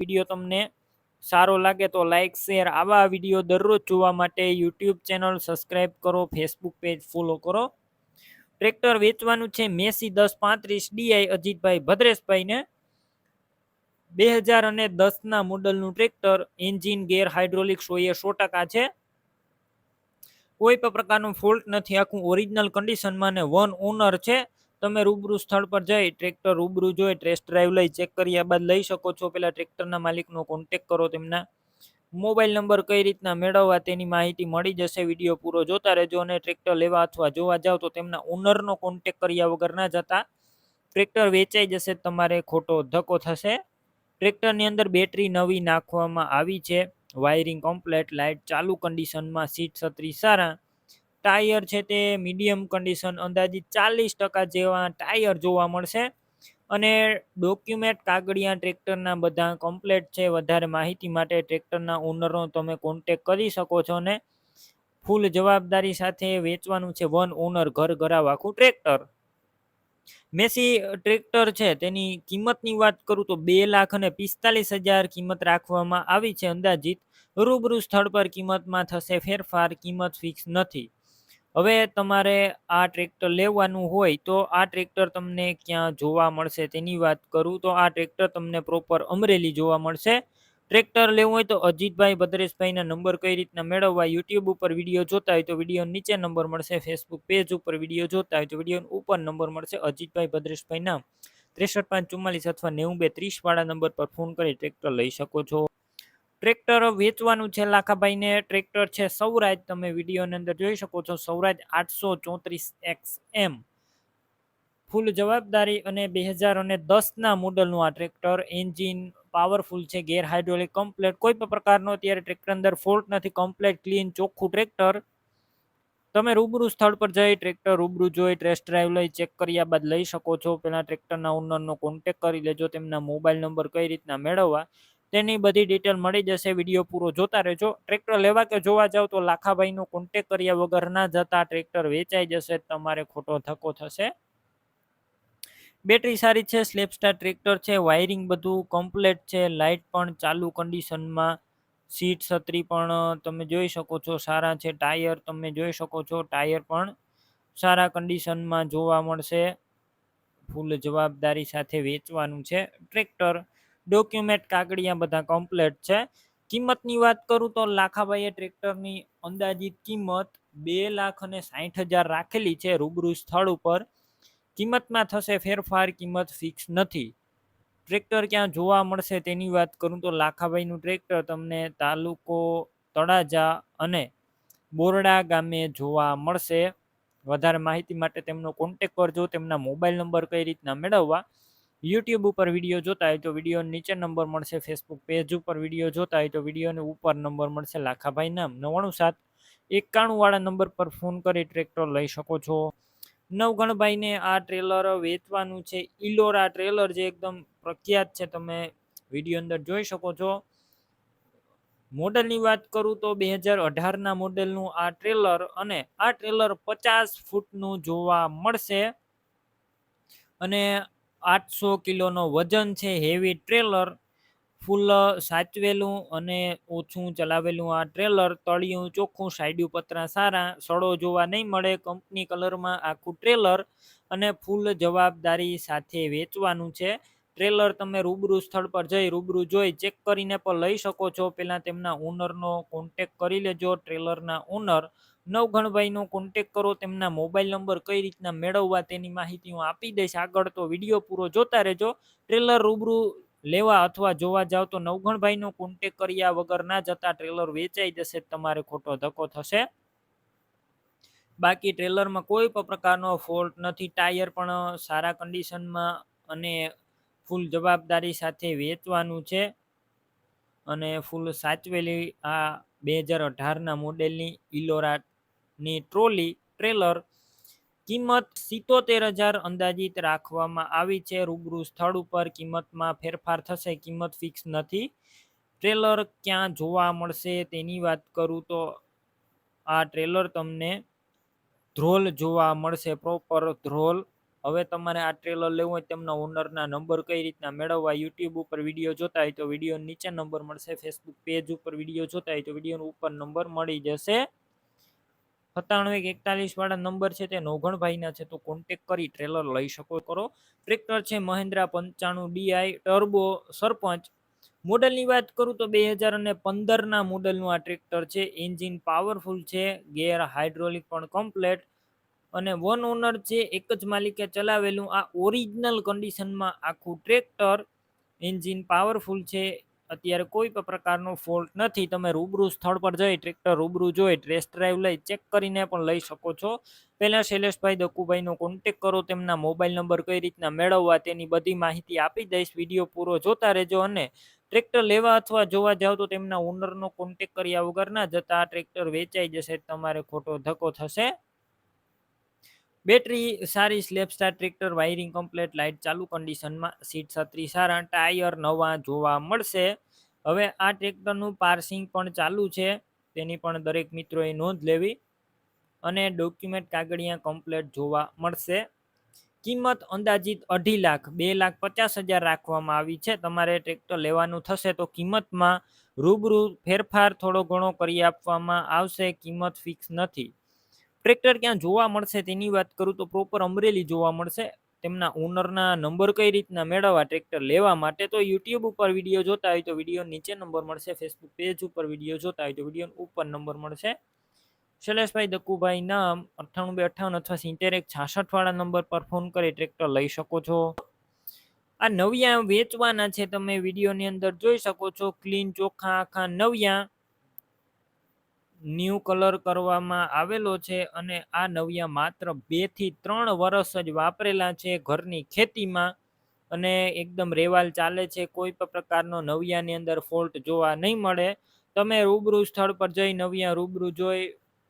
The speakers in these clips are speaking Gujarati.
વીડિયો તમને સારો લાગે તો લાઇક શેર આવા વીડિયો દરરોજ જોવા માટે યુટ્યુબ ચેનલ સબસ્ક્રાઈબ કરો ફેસબુક પેજ ફોલો કરો. ટ્રેક્ટર વેચવાનું છે મેસી દસ પાંત્રીસ ડીઆઈ અજીતભાઈ ભદ્રેશભાઈને. બે હજાર અને દસના મોડલનું ટ્રેક્ટર એન્જિન ગેર હાઇડ્રોલિક સોએ સો ટકા છે. કોઈ પણ પ્રકારનો ફોલ્ટ નથી, આખું ઓરિજિનલ કન્ડિશનમાં ને વન ઓનર છે. તમે રૂબરૂ સ્થળ પર જઈ ટ્રેક્ટર રૂબરૂ જોઈ ટેસ્ટ ડ્રાઈવ લઈ ચેક કર્યા બાદ લઈ શકો છો. પેલા ટ્રેક્ટરના માલિકનો કોન્ટેક કરો તેમના. મોબાઈલ નંબર કઈ રીતના મેળવવા તેની માહિતી મળી જશે. વીડિયો પૂરો જોતા રહેજો અને ટ્રેક્ટર લેવા અથવા જોવા જાવ તો તેમના ઓનરનો કોન્ટેક કર્યા વગર ના જતા ટ્રેક્ટર વેચાઈ જશે. તમારે ખોટો ધક્કો થશે. ટ્રેક્ટરની અંદર બેટરી નવી નાખવામાં આવી છે. વાયરિંગ કમ્પ્લેટ લાઇટ ચાલુ કન્ડિશનમાં સીટ છત્રી સારા. ટાયર છે તે મીડિયમ કન્ડિશન અંદાજિત ચાલીસ ટકા જેવા ટાયર જોવા મળશે. અને ડોક્યુમેન્ટ કાગળિયા ટ્રેક્ટરના બધા કમ્પ્લેટ છે. વધારે માહિતી માટે ટ્રેક્ટરના ઓનરનો તમે કોન્ટેક કરી શકો છો અને ફૂલ જવાબદારી સાથે વેચવાનું છે વન ઓનર ઘર ઘરાવ આખું ટ્રેક્ટર. મેસી ટ્રેક્ટર છે તેની કિંમતની વાત કરું તો બે લાખ અને પિસ્તાલીસ હજાર કિંમત રાખવામાં આવી છે અંદાજિત. રૂબરૂ સ્થળ પર કિંમતમાં થશે ફેરફાર, કિંમત ફિક્સ નથી. હવે તમારે આ ટ્રેક્ટર લેવાનું હોય તો આ ટ્રેક્ટર તમને ક્યાં જોવા મળશે તેની વાત કરું તો આ ટ્રેક્ટર તમને પ્રોપર અમરેલી જોવા મળશે. ટ્રેક્ટર લેવું હોય તો અજીતભાઈ ભદ્રેશભાઈના નંબર કઈ રીતના મેળવવા યુટ્યુબ ઉપર વીડિયો જોતા હોય તો વીડિયો નીચે નંબર મળશે ફેસબુક પેજ ઉપર વીડિયો જોતા હોય તો વીડિયો ઉપર નંબર મળશે અજીતભાઈ ભદ્રેશભાઈના. ત્રેસઠ પાંચ ચુમ્માલીસ અથવા નેવું બે ત્રીસ વાળા નંબર પર ફોન કરી ટ્રેક્ટર લઈ શકો છો. ટ્રેક્ટર વેચવાનું છે લાખાભાઈને. ટ્રેક્ટર છે સૌરાજ. તમે વિડીયોની અંદર જોઈ શકો છો સૌરાજ આઠસો ચોત્રીસ એક્સ એમ. ફૂલ જવાબદારી અને બે હજાર અને દસના મોડલનું આ ટ્રેક્ટર. એન્જિન પાવરફુલ છે, ગેર હાઇડ્રોલિક, કમ્પ્લેટ. કોઈ પણ પ્રકારનો અત્યારે ટ્રેક્ટર અંદર ફોલ્ટ નથી. કમ્પ્લેટ, ક્લીન, ચોખ્ખું ટ્રેક્ટર. તમે રૂબરૂ સ્થળ પર જઈ ટ્રેક્ટર રૂબરૂ જોઈ, ટેસ્ટ ડ્રાઈવ લઈ, ચેક કર્યા બાદ લઈ શકો છો. પહેલાં ટ્રેક્ટરના ઓનરનો કોન્ટેક કરી લેજો. તેમના મોબાઈલ નંબર કઈ રીતના મેળવવા. તેની બધી ડિટેલ મળી જશે. વીડિયો પૂરો જોતા રહેજો. ટ્રેક્ટર લેવા કે જોવા જાવ તો લાખાભાઈનો કોન્ટેક કર્યા વગર ના જતા ટ્રેક્ટર વેચાઈ જશે. તમારે ખોટો ધક્કો થશે. બેટરી સારી છે સ્લેપસ્ટાર ટ્રેક્ટર છે વાયરિંગ બધું કમ્પ્લેટ છે લાઇટ પણ ચાલુ કન્ડિશનમાં સીટ છત્રી પણ તમે જોઈ શકો છો, સારા છે. ટાયર તમે જોઈ શકો છો ટાયર પણ સારા કન્ડિશનમાં જોવા મળશે. ફૂલ જવાબદારી સાથે વેચવાનું છે. ટ્રેક્ટર ડોક્યુમેન્ટ કાગળિયા બધા કમ્પ્લેટ છે. કિંમતની વાત કરું તો લાખાભાઈએ ટ્રેક્ટરની અંદાજિત કિંમત બે લાખ અને સાઠ હજાર રાખેલી છે રૂબરૂ સ્થળ ઉપર. કિંમતમાં થશે ફેરફાર, કિંમત ફિક્સ નથી. ટ્રેક્ટર ક્યાં જોવા મળશે તેની વાત કરું તો લાખાભાઈનું ટ્રેક્ટર તમને તાલુકો તળાજા અને બોરડા ગામે જોવા મળશે. વધારે માહિતી માટે તેમનો કોન્ટેક કરજો, તેમના મોબાઈલ નંબર કઈ રીતના મેળવવા. યુટ્યુબ ઉપર વીડિયો જોતા હોય તો વીડિયો નીચે નંબર મળશે ફેસબુક પેજ ઉપર વીડિયો જોતા હોય તો વિડીયોને ઉપર નંબર મળશે, લાખાભાઈ નામ, નવ્વાણું સાત એકાણુંવાળા નંબર પર ફોન કરી ટ્રેક્ટર લઈ શકો છો. નવગણભાઈને આ ટ્રેલર વેચવાનું છે. ઇલોરા ટ્રેલર જે એકદમ પ્રખ્યાત છે, તમે વીડિયો અંદર જોઈ શકો છો. મોડલની વાત કરું તો બે હજાર અઢારના મોડેલનું આ ટ્રેલર અને આ ટ્રેલર પચાસ ફૂટનું જોવા મળશે. અને આઠસો કિલોનો વજન છે હેવી ટ્રેલર ફૂલ સાચવેલું અને ઓછું ચલાવેલું આ ટ્રેલર તળિયું, ચોખ્ખું, સાઈડ્યું, પતરા સારા, સડો જોવા નહીં મળે કંપની કલરમાં આખું ટ્રેલર અને ફૂલ જવાબદારી સાથે વેચવાનું છે. ટ્રેલર તમે રૂબરૂ સ્થળ પર જઈ રૂબરૂ જોઈ ચેક કરીને પણ લઈ શકો છો. પહેલાં તેમના ઓનરનો કોન્ટેક કરી લેજો. ટ્રેલરના ઓનર નવઘણભાઈનો કોન્ટેક કરો. તેમના મોબાઈલ નંબર કઈ રીતના મેળવવા તેની માહિતી હું આપી દઈશ. આગળ તો વીડિયો પૂરો જોતા રહેજો. ટ્રેલર રૂબરૂ લેવા અથવા જોવા જાવ તો નવઘણભાઈનો કોન્ટેક કર્યા વગર ના જતા ટ્રેલર વેચાઈ જશે. તમારે ખોટો ધક્કો થશે. બાકી ટ્રેલરમાં કોઈ પણ પ્રકારનો ફોલ્ટ નથી. ટાયર પણ સારા કન્ડિશનમાં અને ફૂલ જવાબદારી સાથે વેચવાનું છે અને ફૂલ સાચવેલી આ બે હજાર અઢારના મોડેલની ઇલોરાની ટ્રોલી ટ્રેલર કિંમત સિત્તોતેર હજાર અંદાજિત રાખવામાં આવી છે. રૂબરૂ સ્થળ ઉપર કિંમતમાં ફેરફાર થશે, કિંમત ફિક્સ નથી. ટ્રેલર ક્યાં જોવા મળશે તેની વાત કરું તો આ ટ્રેલર તમને ધ્રોલ જોવા મળશે, પ્રોપર ધ્રોલ હવે તમારે આ ટ્રેલર લેવું હોય તેમના ઓનરના નંબર કઈ રીતના મેળવવા યુટ્યુબ ઉપર વીડિયો જોતા હોય તો વીડિયો નીચે નંબર મળશે ફેસબુક પેજ ઉપર વીડિયો જોતા હોય તો વીડિયો ઉપર નંબર મળી જશે. સત્તાણું એક એકતાલીસ વાળા નંબર છે તે નોઘણભાઈના છે, તો કોન્ટેક કરી ટ્રેલર લઈ શકો કરો. ટ્રેક્ટર છે મહિન્દ્રા પંચાણું ડીઆઈ ટર્બો સરપંચ. મોડલની વાત કરું તો બે હજાર અને પંદરના મોડલનું આ ટ્રેક્ટર છે એન્જિન પાવરફુલ છે ગેર હાઇડ્રોલિક પણ કમ્પ્લેટ અને વન ઓનર છે એક જ માલિકે ચલાવેલું આ ઓરિજિનલ કન્ડિશનમાં આખું ટ્રેક્ટર એન્જિન પાવરફુલ છે. અત્યારે કોઈ પણ પ્રકારનો ફોલ્ટ નથી. તમે રૂબરૂ સ્થળ પર જઈ ટ્રેક્ટર રૂબરૂ જોઈ ટેસ્ટ ડ્રાઈવ લઈ ચેક કરીને પણ લઈ શકો છો. પહેલાં શૈલેષભાઈ દકુભાઈનો કોન્ટેક કરો, તેમના મોબાઈલ નંબર કઈ રીતના મેળવવા તેની બધી માહિતી આપી દઈશ. વીડિયો પૂરો જોતા રહેજો અને ટ્રેક્ટર લેવા અથવા જોવા જાવ તો તેમના ઓનરનો કોન્ટેક કર્યા વગર ના જતા ટ્રેક્ટર વેચાઈ જશે, તમારે ખોટો ધક્કો થશે. બેટરી સારી slap star, tractor, wiring complete, light ચાલુ કન્ડિશનમાં, સીટ છત્રી સારા, ટાયર નવા જોવા મળશે. હવે આ ટ્રેક્ટરનું પાર્સિંગ પણ ચાલુ છે. તેની પણ દરેક મિત્રોએ નોંધ લેવી અને ડોક્યુમેન્ટ કાગળિયા કમ્પ્લેટ જોવા મળશે. કિંમત અંદાજિત અઢી લાખ, બે લાખ પચાસ હજાર રાખવામાં આવી છે. તમારે ટ્રેક્ટર લેવાનું થશે તો કિંમતમાં રૂબરૂ ફેરફાર થોડો ઘણો કરી આપવામાં આવશે. કિંમત ફિક્સ નથી. ટ્રેક્ટર ક્યાં જોવા મળશે તેની વાત કરું તો પ્રોપર અમરેલી જોવા મળશે. તેમના ઓનરના નંબર કઈ રીતના મેળવવા ટ્રેક્ટર લેવા માટે તો યુટ્યુબ ઉપર વીડિયો જોતા હોય તો વીડિયો નીચે નંબર મળશે. ફેસબુક પેજ ઉપર વીડિયો જોતા હોય તો વીડિયો ઉપર નંબર મળશે. શૈલેષભાઈ દક્કુભાઈ નામ અઠ્ઠાણું બે અઠ્ઠાવન અથવા સિત્તેર એક છાસઠ વાળા નંબર પર ફોન કરી ટ્રેક્ટર લઈ શકો છો. આ નવિયા વેચવાના છે તમે વિડીયોની અંદર જોઈ શકો છો. ક્લીન ચોખ્ખા, આખા નવિયા ન્યૂ કલર કરવામાં આવેલો છે અને આ નવિયા માત્ર બેથી ત્રણ વર્ષ જ વાપરેલા છે ઘરની ખેતીમાં અને એકદમ રેવાલ ચાલે છે. કોઈ પણ પ્રકારનો નવિયાની અંદર ફોલ્ટ જોવા નહીં મળે. તમે રૂબરૂ સ્થળ પર જઈ નવિયા રૂબરૂ જોઈ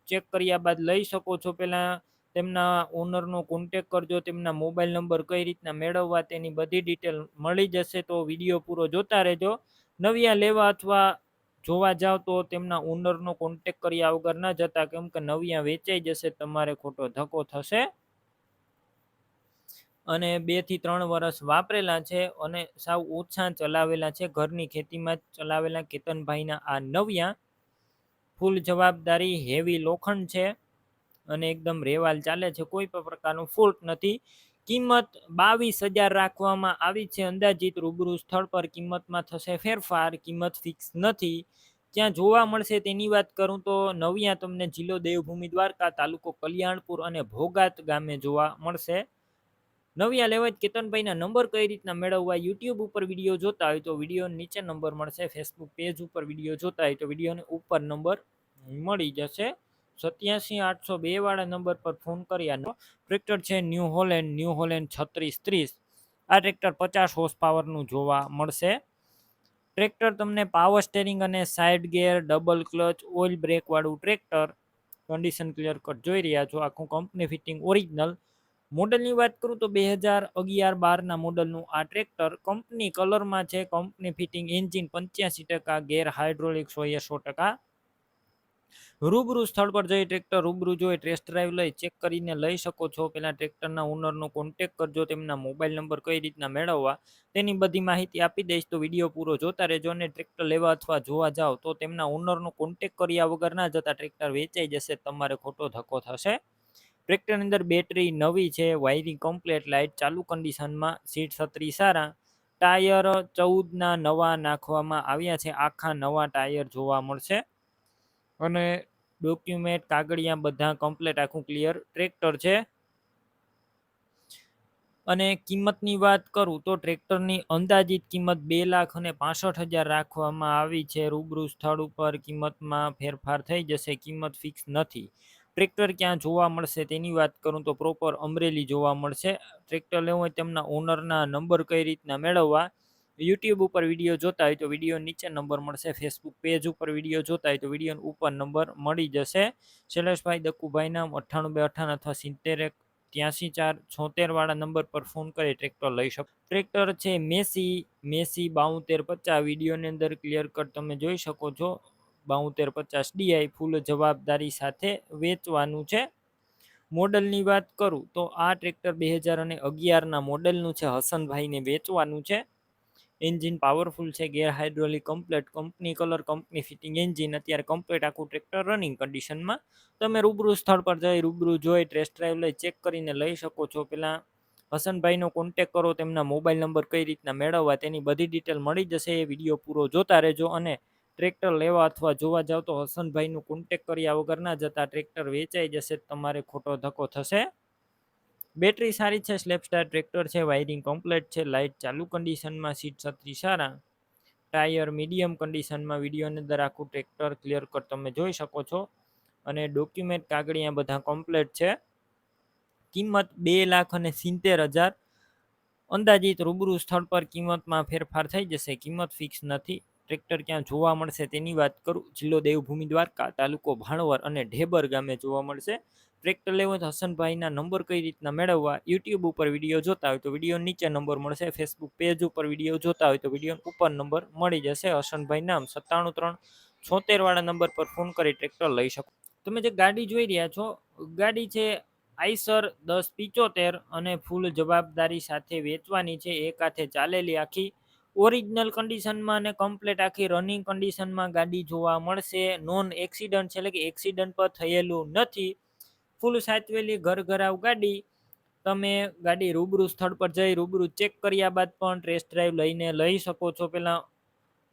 ચેક કર્યા બાદ લઈ શકો છો. પહેલાં તેમના ઓનરનો કોન્ટેક કરજો, તેમના મોબાઈલ નંબર કઈ રીતના મેળવવા તેની બધી ડિટેલ મળી જશે તો વીડિયો પૂરો જોતા રહેજો. નવિયા લેવા અથવા જોવા જાવ તો તેમના ઓનરનો કોન્ટેક કર્યા વગર ના જતા કેમ કે નવિયા વેચાઈ જશે, તમારે ખોટો ધક્કો થશે. અને બેથી ત્રણ વર્ષ વાપરેલા છે અને સાવ ઓછા ચલાવેલા છે, ઘરની ખેતીમાં ચલાવેલા કેતનભાઈના આ નવિયા. ફૂલ જવાબદારી હેવી લોખંડ છે અને એકદમ રેવાલ ચાલે છે, કોઈ પણ પ્રકારનું ફોલ્ટ નથી. કિંમત બાવીસ હજાર રાખવામાં આવી છે. અંદાજિત રૂબરૂ સ્થળ પર કિંમતમાં થશે ફેરફાર. કિંમત ફિક્સ નથી. ત્યાં જોવા મળશે તેની વાત કરું તો નવિયા તમને જિલ્લો દેવભૂમિ દ્વારકા, તાલુકો કલ્યાણપુર અને ભોગાત ગામે જોવા મળશે. નવિયા લેવા કેતનભાઈના નંબર કઈ રીતના મેળવવા યુટ્યુબ ઉપર વીડિયો જોતા હોય તો વીડિયો નીચે નંબર મળશે. ફેસબુક પેજ ઉપર વીડિયો જોતા હોય તો વિડીયોને ઉપર નંબર મળી જશે. સત્યાસી આઠસો બે વાળા નંબર પર ફોન કર્યાનો ટ્રેક્ટર છે ન્યૂ હોલેન્ડ ન્યૂ હોલેન્ડ છત્રીસ ત્રીસ. આ ટ્રેક્ટર પચાસ હોર્સ પાવરનું જોવા મળશે. ટ્રેક્ટર તમને પાવર સ્ટેરિંગ અને side gear double clutch oil બ્રેકવાળું tractor condition clear cut જોઈ રહ્યા છો. આખું કંપની ફિટિંગ ઓરિજિનલ મોડલની વાત કરું તો બે હજાર અગિયાર બારના મોડલનું આ ટ્રેક્ટર કંપની કલરમાં છે. કંપની ફિટિંગ એન્જિન પંચ્યાસી ટકા ગેર હાઇડ્રોલિક સો એ સો ટકા. રૂબરૂ સ્થળ પર જઈ ટ્રેક્ટર રૂબરૂ જોઈ ટેસ્ટ ડ્રાઈવ લઈ ચેક કરીને લઈ શકો છો. પહેલાં ટ્રેક્ટરના ઓનરનો કોન્ટેક કરજો, તેમના મોબાઈલ નંબર કઈ રીતના મેળવવા, તેની બધી માહિતી આપી દઈશ. તો વીડિયો પૂરો જોતા રહેજો અને ટ્રેક્ટર લેવા અથવા જોવા જાઓ તો તેમના ઓનરનો કોન્ટેક કર્યા વગર ના જતા ટ્રેક્ટર વેચાઈ જશે. તમારે ખોટો ધક્કો થશે. ટ્રેક્ટરની અંદર બેટરી નવી છે વાયરિંગ કમ્પ્લેટ લાઇટ ચાલુ કન્ડિશનમાં સીટ છત્રી સારા, ટાયર ચૌદના નવા નાખવામાં આવ્યા છે. આખા નવા ટાયર જોવા મળશે. અને ડોક્યુમેન્ટ કાગળિયા બધા કમ્પ્લેટ આખું ક્લિયર ટ્રેક્ટર છે. અને કિંમતની વાત કરું તો ટ્રેક્ટરની અંદાજિત કિંમત બે લાખ અને પાસઠ હજાર રાખવામાં આવી છે. રૂબરૂ સ્થળ ઉપર કિંમતમાં ફેરફાર થઈ જશે. કિંમત ફિક્સ નથી. ટ્રેક્ટર ક્યાં જોવા મળશે તેની વાત કરું તો પ્રોપર અમરેલી જોવા મળશે. ટ્રેક્ટર લેવું હોય તેમના ઓનરના નંબર કઈ રીતના મેળવવા? યુટ્યુબ ઉપર વીડિયો જોતા હોય તો વીડિયો નીચે નંબર મળશે. ફેસબુક પેજ ઉપર વીડિયો જોતા હોય તો વીડિયો ઉપર નંબર મળી જશે. શૈલેષભાઈ દક્કુભાઈ નામ અઠ્ઠાણું બે, અઠ્ઠાણું અથવા સિત્તેર એક, ત્યાંસી ચાર, છોતેર વાળા નંબર પર ફોન કરી ટ્રેક્ટર લઈ શકો. ટ્રેક્ટર છે મેસી મેસી બાઉતેર પચાસ. વિડીયોની અંદર ક્લિયર કટ તમે જોઈ શકો છો. બાઉતેર પચાસ ડીઆઈ ફૂલ જવાબદારી સાથે વેચવાનું છે. મોડલની વાત કરું તો આ ટ્રેક્ટર બે હજાર અને અગિયારના મોડલનું છે. હસનભાઈને વેચવાનું છે. એન્જિન પાવરફુલ છે gear hydraulic complete company colour company fitting engine અત્યારે કમ્પ્લેટ આખું ટ્રેક્ટર રનિંગ કન્ડિશનમાં તમે રૂબરૂ સ્થળ પર જઈ રૂબરૂ જોઈ ટેસ્ટ ડ્રાઈવ લઈ ચેક કરીને લઈ શકો છો. પહેલાં હસનભાઈનો કોન્ટેક કરો, તેમના મોબાઈલ નંબર કઈ રીતના મેળવવા, તેની બધી ડિટેલ મળી જશે. એ વીડિયો પૂરો જોતા રહેજો અને ટ્રેક્ટર લેવા અથવા જોવા જાવ તો હસનભાઈનું કોન્ટેક કર્યા વગર ના જતા ટ્રેક્ટર વેચાઈ જશે, તમારે ખોટો ધક્કો થશે. બેટરી સારી છે સ્લેપસ્ટાર ટ્રેક્ટર છે વાયરિંગ કમ્પ્લેટ છે લાઇટ ચાલુ કન્ડિશનમાં સીટ છત્રી સારા. ટાયર મીડિયમ કન્ડિશનમાં વિડીયોની અંદર આખું ટ્રેક્ટર ક્લિયર કટ તમે જોઈ શકો છો. અને ડોક્યુમેન્ટ કાગળિયા બધા કમ્પ્લેટ છે. કિંમત બે લાખ અને સિત્તેર હજાર. અંદાજિત રૂબરૂ સ્થળ પર કિંમતમાં ફેરફાર થઈ જશે. કિંમત ફિક્સ નથી. ટ્રેક્ટર ક્યાં જોવા મળશે તેની વાત કરું. જિલ્લો દેવભૂમિ દ્વારકા, તાલુકો ભાણવર અને ઢેબર ગામે જોવા મળશે. ટ્રેક્ટર લેવો તો હસનભાઈના નંબર કઈ રીતના મેળવવા? યુટ્યુબ ઉપર વીડિયો જોતા હોય તો વીડિયો નીચે નંબર મળશે. ફેસબુક પેજ ઉપર વીડિયો જોતા હોય તો વીડિયો ઉપર નંબર મળી જશે. હસનભાઈ નામ સત્તાણું ત્રણ છોતેર વાળા નંબર પર ફોન કરી ટ્રેક્ટર લઈ શકો. તમે જે ગાડી જોઈ રહ્યા છો, ગાડી છે આઈસર દસ પિચોતેર અને ફૂલ જવાબદારી સાથે વેચવાની છે. એક હાથે ચાલેલી આખી ઓરિજિનલ કન્ડિશનમાં અને કમ્પ્લેટ આખી રનિંગ કન્ડિશનમાં ગાડી જોવા મળશે. નોન એક્સિડન્ટ છે એટલે કે એક્સિડન્ટ પર થયેલું નથી. ફૂલ સાચવેલી ઘર ઘરાવ ગાડી. તમે ગાડી રૂબરૂ સ્થળ પર જઈ રૂબરૂ ચેક કર્યા બાદ પણ ટેસ્ટ ડ્રાઈવ લઈને લઈ શકો છો. પહેલાં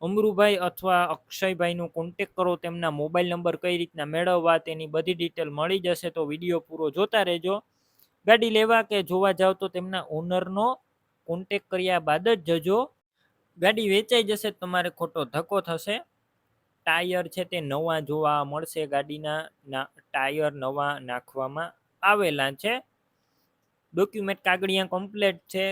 અમરુભાઈ અથવા અક્ષયભાઈનો કોન્ટેક કરો, તેમના મોબાઈલ નંબર કઈ રીતના મેળવવા તેની બધી ડિટેલ મળી જશે તો વીડિયો પૂરો જોતા રહેજો. ગાડી લેવા કે જોવા જાવ તો તેમના ઓનરનો કોન્ટેક કર્યા બાદ જ જજો. ગાડી વેચાઈ જશે, તમારે ખોટો ધક્કો થશે. ટાયર છે તે નવા જોવા મળશે. ગાડીના ટાયર નવા નાખવામાં આવેલા છે. ડોક્યુમેન્ટ કાગળિયા કમ્પ્લેટ છે.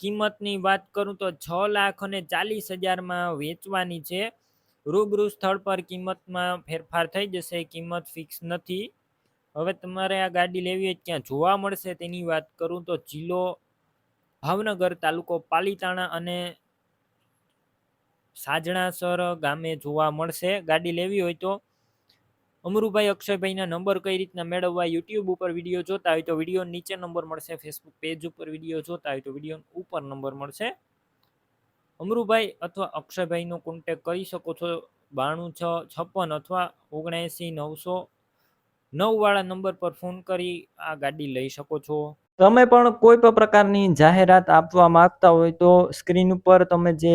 કિંમતની વાત કરું તો છ લાખ અને ચાલીસ હજારમાં વેચવાની છે. રૂબરૂ સ્થળ પર કિંમતમાં ફેરફાર થઈ જશે. કિંમત ફિક્સ નથી. હવે તમારે આ ગાડી લેવી હોય ક્યાં જોવા મળશે. તેની વાત કરું તો જિલ્લો ભાવનગર તાલુકો પાલીતાણા અને સાજણાસર ગામે જોવા મળશે. ગાડી લેવી હોય તો અમરુભાઈ અક્ષયભાઈના નંબર કઈ રીતના મેળવવા યુટ્યુબ ઉપર વીડિયો જોતા હોય તો વીડિયો નીચે નંબર મળશે, ફેસબુક પેજ ઉપર વીડિયો જોતા હોય તો વીડિયો ઉપર નંબર મળશે. અમરુભાઈ અથવા અક્ષયભાઈનો કોન્ટેક કરી શકો છો બાણું છ છપ્પન અથવા ઓગણએંસી નવસો નવવાળા નંબર પર ફોન કરી આ ગાડી લઈ શકો છો. તમે પણ કોઈ પણ પ્રકારની જાહેરાત આપવા માંગતા હોય તો સ્ક્રીન ઉપર તમે જે